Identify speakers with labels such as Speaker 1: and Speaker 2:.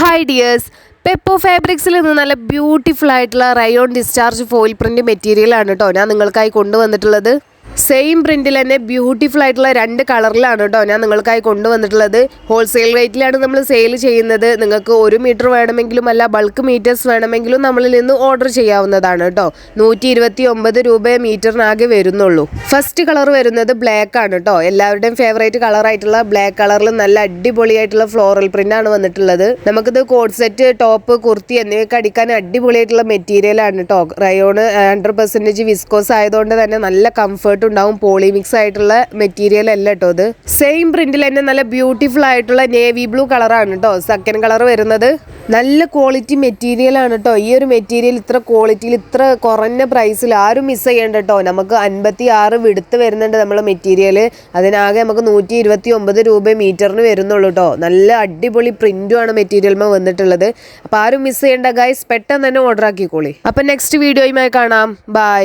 Speaker 1: Hi dears Peppo ഫാബ്രിക്സിൽ നിന്ന് നല്ല beautiful ആയിട്ടുള്ള റയോൺ ഡിസ്ചാർജ് ഫോയിൽ പ്രിന്റ് മെറ്റീരിയലാണ് കേട്ടോ ഞാൻ നിങ്ങൾക്കായി കൊണ്ടുവന്നിട്ടുള്ളത്. സെയിം പ്രിന്റിൽ തന്നെ ബ്യൂട്ടിഫുൾ ആയിട്ടുള്ള രണ്ട് കളറിലാണ് കേട്ടോ ഞാൻ നിങ്ങൾക്കായി കൊണ്ടുവന്നിട്ടുള്ളത്. ഹോൾസെയിൽ റേറ്റിലാണ് നമ്മൾ സെയിൽ ചെയ്യുന്നത്. നിങ്ങൾക്ക് ഒരു മീറ്റർ വേണമെങ്കിലും അല്ല ബൾക്ക് മീറ്റേഴ്സ് വേണമെങ്കിലും നമ്മളിൽ നിന്ന് ഓർഡർ ചെയ്യാവുന്നതാണ് കേട്ടോ. നൂറ്റി ഇരുപത്തി ഒമ്പത് രൂപയെ മീറ്ററിനാകെ വരുന്നുള്ളൂ. ഫസ്റ്റ് കളർ വരുന്നത് ബ്ലാക്ക് ആണ് കേട്ടോ. എല്ലാവരുടെയും ഫേവറേറ്റ് കളർ ആയിട്ടുള്ള ബ്ലാക്ക് കളറിൽ നല്ല അടിപൊളിയായിട്ടുള്ള ഫ്ലോറൽ പ്രിന്റ് ആണ് വന്നിട്ടുള്ളത്. നമുക്കിത് കോഡ് സെറ്റ് ടോപ്പ് കുർത്തി എന്നിവയൊക്കെ അടിക്കാൻ അടിപൊളിയായിട്ടുള്ള മെറ്റീരിയൽ ആണ് കേട്ടോ. റയോണ് ഹൺഡ്രഡ് പെർസെന്റേജ് വിസ്കോസ് ആയതുകൊണ്ട് തന്നെ നല്ല കംഫർട്ട് ഉണ്ടാവും പോളി മിക്സ് ആയിട്ടുള്ള മെറ്റീരിയൽ അല്ല കേട്ടോ അത് സെയിം പ്രിന്റിൽ തന്നെ നല്ല ബ്യൂട്ടിഫുൾ ആയിട്ടുള്ള നേവി ബ്ലൂ കളറാണ് കേട്ടോ സെക്കൻഡ് കളർ വരുന്നത്. നല്ല ക്വാളിറ്റി മെറ്റീരിയൽ ആണ് കേട്ടോ ഈ ഒരു മെറ്റീരിയൽ ഇത്ര ക്വാളിറ്റിയിൽ ഇത്ര കുറഞ്ഞ പ്രൈസിൽ ആരും മിസ് ചെയ്യേണ്ട കേട്ടോ നമുക്ക് അൻപത്തി ആറ് വിടുത്ത് വരുന്നുണ്ട് നമ്മളെ മെറ്റീരിയൽ അതിനാകെ നമുക്ക് നൂറ്റി ഇരുപത്തി ഒമ്പത് രൂപ മീറ്ററിന് വരുന്നുള്ളൂ കേട്ടോ നല്ല അടിപൊളി പ്രിന്റും ആണ് മെറ്റീരിയൽമ വന്നിട്ടുള്ളത്. അപ്പോൾ ആരും മിസ് ചെയ്യേണ്ട ഗൈസ് പെട്ടെന്ന് തന്നെ ഓർഡർ ആക്കിക്കോളി. അപ്പം നെക്സ്റ്റ് വീഡിയോയുമായി കാണാം. ബൈ